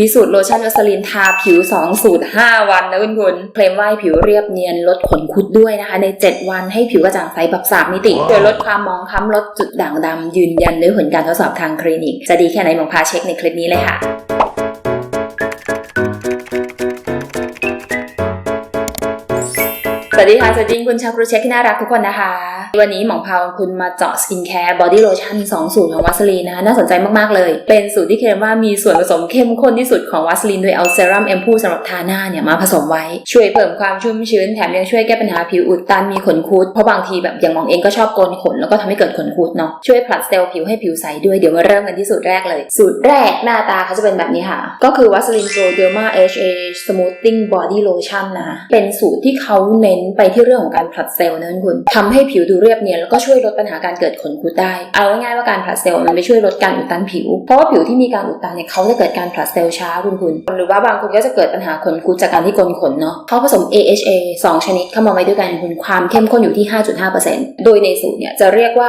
พิสูจน์โลชั่นวัสลินทาผิว 2 สูตร 5 วันนะคุณคุณเคลมว่าให้ผิวเรียบเนียนลดขนคุดด้วยนะคะ ใน 7 วันให้ผิวกระจ่างใสแบบ3มิติ โดยลดความมองคล้ำลดจุดด่างดำยืนยันด้วยผลการทดสอบทางคลินิก จะดีแค่ไหนหมอพาเช็คในคลิปนี้เลยค่ะ สวัสดีค่ะ สวัสดีคุณชาวครูเช็คที่น่ารักทุกคนนะคะ วันนี้หมอพาคุณมาเจาะสกินแคร์บอดี้โลชั่น2สูตรของวัสลีนนะคะน่าสนใจมาก ๆ เลย เป็นสูตรที่เคลมว่ามีส่วนผสมเข้มข้นที่สุดของวัสลีนโดยเอาเซรั่มแอมพูสำหรับทาหน้าเนี่ยมาผสมไว้ ช่วยเพิ่มความชุ่มชื้นแถมยังช่วยแก้ปัญหาผิวอุดตันมีขนคุดเพราะบางทีแบบอย่างหมองเองก็ชอบโกนขนแล้วก็ทำให้เกิดขนคุดเนาะช่วยผลัดเซลล์ผิวให้ผิวใสด้วยเดี๋ยวมาเริ่มกันที่สูตรแรกเลย สูตรแรกหน้าตาเขาจะเป็นแบบนี้ค่ะ ก็คือวัสลินโปรเดอร์มา HA Smoothing Body Lotion นะเป็นสูตรที่เขาเน้นไปที่เรื่องของการผลัดเซลล์นะคุณทำให้ผิวดูเรียบเนียนแล้วก็ช่วยลดปัญหาการเกิดขนคุดได้ เอาง่ายๆว่าการผลัดเซลล์มันไม่ช่วยลดการอุดตันผิว เพราะว่าผิวที่มีการอุดตันเนี่ยเขาจะเกิดการผลัดเซลล์ช้าคุณคุณหรือว่าบางคนก็จะเกิดปัญหาขนคุดจากการที่โกนขนเนาะเขาผสม AHA 2 ชนิดเข้ามาไว้ด้วยกันคุณความเข้มข้นอยู่ที่ 5.5%โดยในสูตรเนี่ยจะเรียกว่า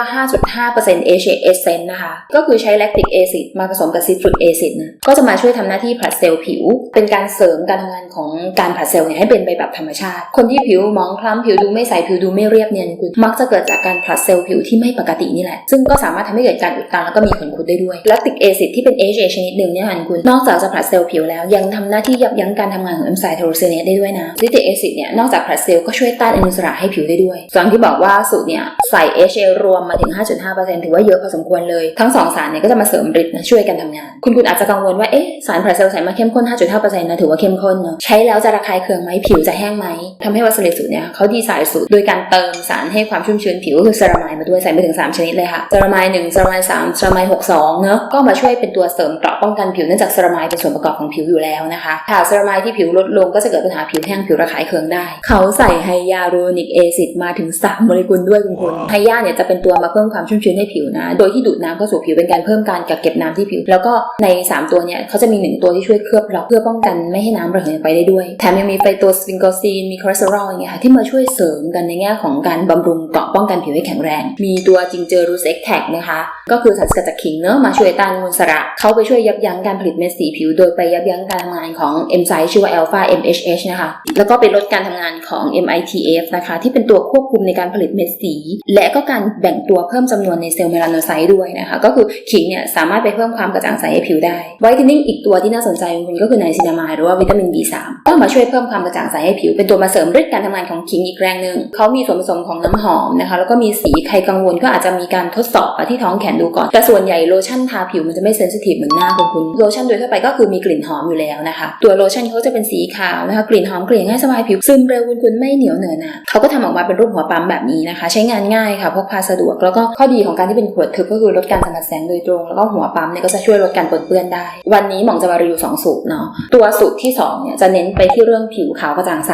5.5% AHA Essence นะคะก็คือใช้ lactic acid มาผสมกับ citric acid นะก็จะมาช่วยทำหน้าที่ผลัดเซลล์ผิว เป็นการเสริมการทำงานของการผลัดเซลล์เนี่ยให้เป็นไปแบบธรรมชาติ คนที่ผิวหมอองคล้ำผิวดูไม่ใสผิวดูไม่เรียบเนียนคุณมักจะเกิดจากการผลัดเซลล์ผิวที่ไม่ปกตินี่แหละ ซึ่งก็สามารถทำให้เกิดการอุดตันแล้วก็มีขนคุดได้ด้วย lactic acid ที่เป็น AHA ชนิดหนึ่งเนี่ยค่ะคุณนอกจากจะผลัดเซลล์ผิวแล้ว ยังทำหน้าที่ยับยั้งการทำงานของเอนไซม์ไทโรซีเนสได้ด้วยนะ lactic acid เนี่ยนอกจากผลัดเซลล์ก็ช่วยต้านอนุมูลอิสระให้ผิวได้ด้วยส่วนที่บอกว่าสูตรเนี่ยใส่ AHA รวมมาถึง 5.5%ถือว่าเยอะพอสมควรเลย ทั้งสองสารเนี่ยก็จะมาเสริมฤทธิ์นะช่วยกันทำงาน คุณคุณอาจจะกังวลว่าเอ๊ะสารผลัดเซลล์ใส่มาเข้มข้น 5.5%นะถือว่าเข้มข้นเนอะใช้แล้วจะระคายเคืองไหมผิวจะแห้งไหมทำให้วัสลินสูตรเนี่ยเขาดีไซน์สูตรโดยการเติมสารให้ความชุ่มชื้นผิวก็คือเซรามายมาด้วยใส่ไปถึง 3 ชนิดเลยค่ะเซรามาย1เซรามาย3เซรามาย6 2เนอะก็มาช่วยเป็นตัวเสริมเกราะป้องกันผิวเนื่องจากเซรามายเป็นส่วนประกอบของผิวอยู่แล้วนะคะถ้าเซรามายที่ผิวลดลงก็จะเกิดปัญหาผิวแห้งผิวระคายเคืองได้ เขาใส่ไฮยาลูรอนิกแอซิดมาถึง 3 โมเลกุลด้วยคุณคุณไฮยาเนี่ยจะเป็นตัวมาเพิ่มความชุ่มชื้นให้ผิวนะ โดยที่ดูดน้ำเข้าสู่ผิวเป็นการเพิ่มการกักเก็บน้ำที่ผิว แล้วก็ใน 3 ตัวเนี่ยเขาจะมี 1 ตัวที่ช่วยเคลือบล็อกเพื่อป้องกันไม่ให้น้ำระเหยไปได้ด้วย แถมยังมีไฟโตสฟิงโกซีนมีคอเลสเตอรอลอย่างเงี้ยค่ะที่มาช่วยเสริมกันในแง่ของการบำรุงเกราะป้องกันผิวให้แข็งแรง มีตัวจิงเจอรูเซ็กแท็กนะคะ ก็คือสารสกัดจากขิงเนอะมาช่วยต้านอนุมูลอิสระ เขาไปช่วยยับยั้งการผลิตเม็ดสีผิว โดยไปยับยั้งการทำงานของเอนไซม์ชื่อว่า alpha MHH นะคะ แล้วก็ไปลดการทำงานของ MITF นะคะ ที่เป็นตัวควบคุมในการผลิตเม็ดสี และก็การแบ่งตัวเพิ่มจำนวนในเซลล์เมลานโนไซต์ด้วยนะคะ ก็คือขิงเนี่ยสามารถไปเพิ่มความกระจ่างใสให้ผิวได้ไวท์เทนนิ่งอีกตัวที่น่าสนใจของคุณก็คือไนซินามายหรือว่าวิตามิน B3 ก็มาช่วยเพิ่มความกระจ่างใสให้ผิวเป็นตัวมาเสริมฤทธิ์การทำงานของขิงอีกแรงหนึ่งเขามีส่วนผสมของน้ำหอมนะคะ แล้วก็มีสีใครกังวลก็อาจจะมีการทดสอบที่ท้องแขนดูก่อน แต่ส่วนใหญ่โลชั่นทาผิวมันจะไม่เซนซิทีฟเหมือนหน้าคุณคุณโลชั่นโดยทั่วไปก็คือมีกลิ่นหอมอยู่แล้วนะคะ ตัวโลชั่นเขาจะเป็นสีขาวนะคะ กลิ่นหอมกลิ่นง่ายสบายผิวซึมเร็วคุณคุณไม่เหนียวเหนอะหนะเขาก็ทำออกมาเป็นรูปหัวปั๊มแบบนี้นะคะ ใช้งานง่ายค่ะพกพาสะดวก แล้วก็ข้อดีของการที่เป็นขวดทึบก็คือลดการสัมผัสแสงโดยตรง แล้วก็หัวปั๊มเนี่ยก็จะช่วยลดการปนเปื้อนได้ วันนี้หม่องจะมารีวิวสองสูตรเนาะตัวสูตรที่สองเนี่ยจะเน้นไปที่เรื่องผิวขาวกระจ่างใส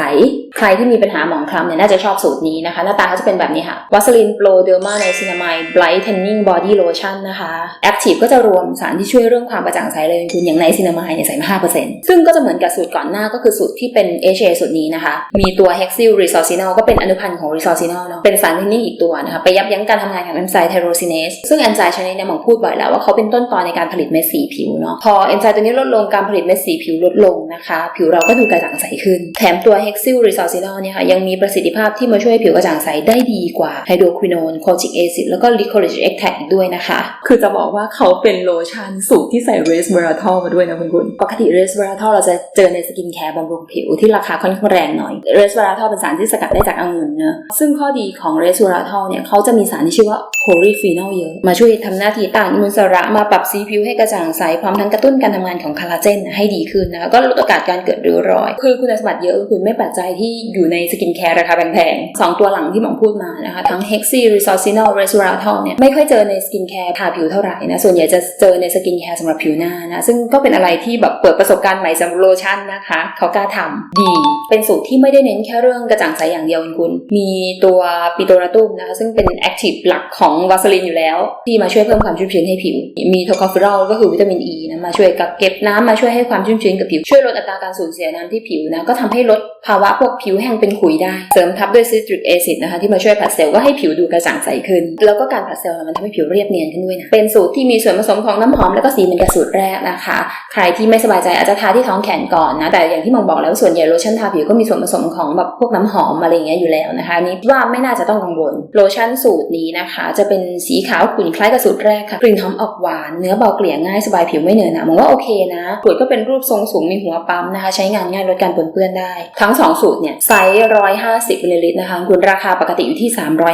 ใครที่มีปัญหาหมองคล้ำเนี่ยน่าจะชอบสูตรนี้นะคะ หน้าตาเขาจะเป็นแบบนี้ค่ะวัสลินโปรเดอร์มาในซินามายไบรท์เทนนิ่งบอดี้โลชั่นนะคะแอคทีฟก็จะรวมสารที่ช่วยเรื่องความกระจ่างใสเลยคุณอย่างในซินามายเนี่ยใส่มา 5%ซึ่งก็จะเหมือนกับสูตรก่อนหน้าก็คือสูตรที่เป็น HA สูตรนี้นะคะ มีตัว Hexyl Resorcinol ก็เป็นอนุพันธ์ของ Resorcinol เนาะเป็นสารเทนนิ่งอีกตัวนะคะไปยับยั้งการทำงานของเอนไซม์ไทโรซินเนสซึ่งเอนไซม์ชนิดนี้หมองพูดบ่อยแล้วว่าเขาเป็นต้นตอในการผลิตเม็ดสีผิวเนาะพอเอนไซม์ตัวนี้ลดลงการผลิตเม็ดสีผิวลดลงนะคะ ผิวเราก็ดูกระจ่างใสขึ้น แถมตัว Hexyl Resorcinol เนี่ยค่ะยังมีประสิทธิภาพที่มาช่วยผิวกระจ่างใสได้ดีกว่าไฮโดรควินอนโคจิกแอซิดแล้วก็ลิโคลิกเอ็กแท ด้วยนะคะ คือจะบอกว่าเขาเป็นโลชั่นสูตรที่ใส่เรสเวอราทอลมาด้วยนะคุณคุณปกติเรสเวอราทอลเราจะเจอในสกินแคร์บำรุงผิวที่ราคาค่อนข้างแรงหน่อยเรสเวอราทอลเป็นสารที่สกัดได้จากองุ่นเนอะซึ่งข้อดีของเรสเวอราทอลเนี่ยเขาจะมีสารที่ชื่อว่าโพลีฟีนอลเยอะมาช่วยทำหน้าที่ต้านอนุมูลอิสระมาปรับสีผิวให้กระจ่างใสพร้อมทั้งกระตุ้นการทำงานของคอลลาเจนให้ดีขึ้นนะคะก็ลดโอกาสการเกิดริ้วรอย คือคุณสมบัติเยอะคุณไม่แปลกใจที่อยู่ในสกินแคร์ราคาแพงๆสองตัวหลังที่หมอพูดมานะคะทั้ง Hexy Resorcinol Resveratrol เนี่ยไม่ค่อยเจอในสกินแคร์ทาผิวเท่าไหร่นะ ส่วนใหญ่จะเจอในสกินแคร์สำหรับผิวหน้านะ ซึ่งก็เป็นอะไรที่แบบเปิดประสบการณ์ใหม่สำหรับโลชั่นนะคะ เขากล้าทำดี เป็นสูตรที่ไม่ได้เน้นแค่เรื่องกระจ่างใสอย่างเดียวคุณ มีตัวปิโตราตุมนะคะ ซึ่งเป็นแอคทีฟหลักของวาสลินอยู่แล้ว ที่มาช่วยเพิ่มความชุ่มชื้นให้ผิว มีโทคอฟิรอลก็คือวิตามินอ e ีนะมาช่วยกักเก็บน้ำมาช่วยให้ความชุ่มชื้นกับผิว ช่วยลดอัตราการสูญเสียน้ำที่ผิวนะ ก็ทำให้ลดภาวะพวกผิวแห้งเป็นขุยได้ เสริมทับด้วยซิตริกแอซิดนะคะที่มาช่วยผัดเซลล์ก็ให้ผิวดูกระจ่างใสขึ้น แล้วก็การผัดเซลล์มันทำให้ผิววเรียบเนียนขึ้นด้วยนะ เป็นสูตรที่มีส่วนผสมของน้ำหอมแล้วก็สีเหมือนกับสูตรแรกนะคะ ใครที่ไม่สบายใจอาจจะทาที่ท้องแขนก่อนนะ แต่อย่างที่มองบอกแล้วส่วนใหญ่โลชั่นทาผิวก็มีส่วนผสมของแบบพวกน้ำหอมอะไรอย่างเงี้ยอยู่แล้วนะคะนี่ว่าไม่น่าจะต้องกังวล โลชั่นสูตรนี้นะคะ จะเป็นสีขาวขุ่นคล้ายกับสูตรแรกค่ะ กลิ่นหอมออกหวาน เนื้อเบาเกลี่ยง่ายสบายผิวไม่เหนอะหนะมองว่าโอเคนะขวดก็เป็นรูปทรงสูงมีหัวปั๊มนะคะ ใช้งานง่ายลดการปนเปื้อนได้ ทั้ง 2 สูตรเนี่ยไซส์150มิลลิลิตรนะคะคุณราคาปกติอยู่ที่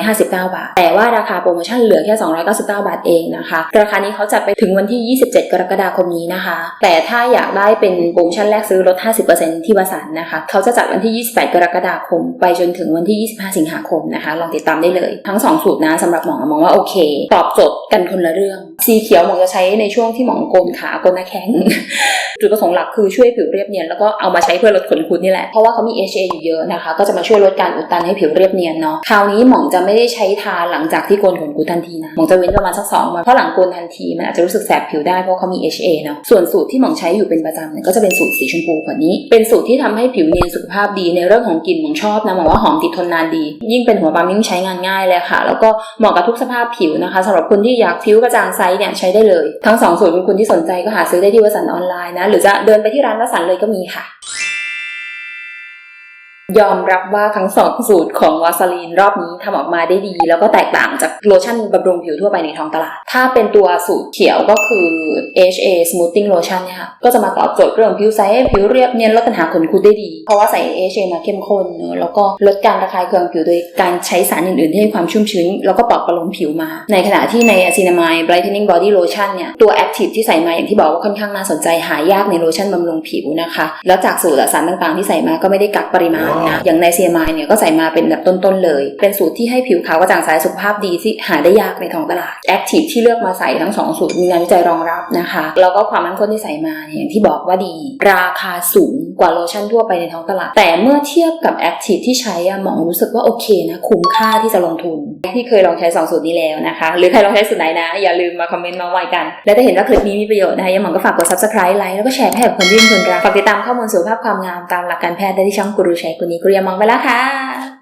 359 บาท แต่ว่าราคาโปรโมชั่นเหลือแค่299 บาทเองนะคะ ราคานี้เขาจัดไปถึงวันที่ 27 กรกฎาคมนี้นะคะ แต่ถ้าอยากได้เป็นโปรโมชั่นแรกซื้อลด 50%ที่วสันนะคะ เขาจะจัดวันที่ 28 กรกฎาคม ไปจนถึงวันที่ 25 สิงหาคมนะคะ ลองติดตามได้เลย ทั้ง 2 สูตรนะสำหรับหมองมองว่าโอเค ตอบโจทย์กันคนละเรื่อง สีเขียวหมองจะใช้ในช่วงที่หมองโกนขาโกนหน้าแข้งจุดประสงค์หลักคือช่วยผิวเรียบเนียนแล้วก็เอามาใช้เพื่อลดขนคุดนี่แหละ เพราะว่าเขามี HA อยู่เยอะนะคะ ก็จะมาช่วยลดการอุดตันให้ผิวเรียบเนียนเนาะ คราวนี้หมองจะไม่ได้ใช้ทาหลังจากที่โกนขนคุดทันทีนะ หมองจะเว้นประมาณสักสองวันเพราะหลังโกนทันทีมันอาจจะรู้สึกแสบผิวได้เพราะเขามี HA เนาะส่วนสูตรที่หมองใช้อยู่เป็นประจำเนี่ยก็จะเป็นสูตรสีชมพูขวดนี้ เป็นสูตรที่ทำให้ผิวเนียนสุขภาพดีในเรื่องของกลิ่นหมองชอบนะหมองว่าหอมติดทนนานดี ยิ่งเป็นหัวปั๊มยิ่งใช้งานง่ายเลยค่ะ แล้วก็เหมาะกับทุกสภาพผิวนะคะสำหรับคนที่อยากผิวกระจ่างใสเนี่ยใช้ได้เลย ทั้งสองสูตรเป็นคนที่สนใจก็หาซื้อได้ที่วสันออนไลน์นะหรือจะเดินไปที่ร้านวสันเลยก็มีค่ะ ยอมรับว่าทั้งสองสูตรของวาสลีนรอบนี้ทำออกมาได้ดี แล้วก็แตกต่างจากโลชั่นบำรุงผิวทั่วไปในท้องตลาด ถ้าเป็นตัวสูตรเขียวก็คือ HA Smoothing Lotion เนี่ยค่ะก็จะมาตอบโจทย์เรื่องผิวใสผิวเรียบเนียนลดปัญหาขนคุดได้ดี เพราะว่าใส่ HA มาเข้มข้นเนอะแล้วก็ลดการระคายเคืองผิวโดยการใช้สารอื่นๆที่ให้ความชุ่มชื้น แล้วก็ปลอบประโลมผิวมา ในขณะที่ใน Acinamide Brightening Body Lotion เนี่ยตัว Active ที่ใส่มาอย่างที่บอกว่าค่อนข้างน่าสนใจหายากในโลชั่นบำรุงผิวนะคะแล้วจากสูตรสารต่างๆที่ใส่มาก็ไม่ได้กักปริมาณนะ อย่างใน CMI เนี่ยก็ใส่มาเป็นแบบต้นๆเลย เป็นสูตรที่ให้ผิวขาวกระจ่างใสสุขภาพดีที่หาได้ยากในท้องตลาด Active ที่เลือกมาใส่ทั้งสองสูตรมีงานวิจัยรองรับนะคะ แล้วก็ความมั่นคงที่ใส่มาเนี่ยอย่างที่บอกว่าดี ราคาสูง กว่าโลชั่นทั่วไปในท้องตลาด แต่เมื่อเทียบกับแอคทีฟที่ใช้อะหมองรู้สึกว่าโอเคนะ คุ้มค่าที่จะลงทุน ที่เคยลองใช้สองสูตรนี้แล้วนะคะ หรือใครลองใช้สูตรไหนนะ อย่าลืมมาคอมเมนต์มาไว้กัน และถ้าเห็นว่าคลิปนี้มีประโยชน์นะคะยังหมองก็ฝากกด subscribe ไลค์แล้วก็แชร์ให้กับคนที่เป็นคนรักฝากติดตามข้อมูลสุขภาพความงามตามหลักการแพทย์ได้ที่ช่องกูรูชัยกุนี้กุรียมองไปแล้วค่ะ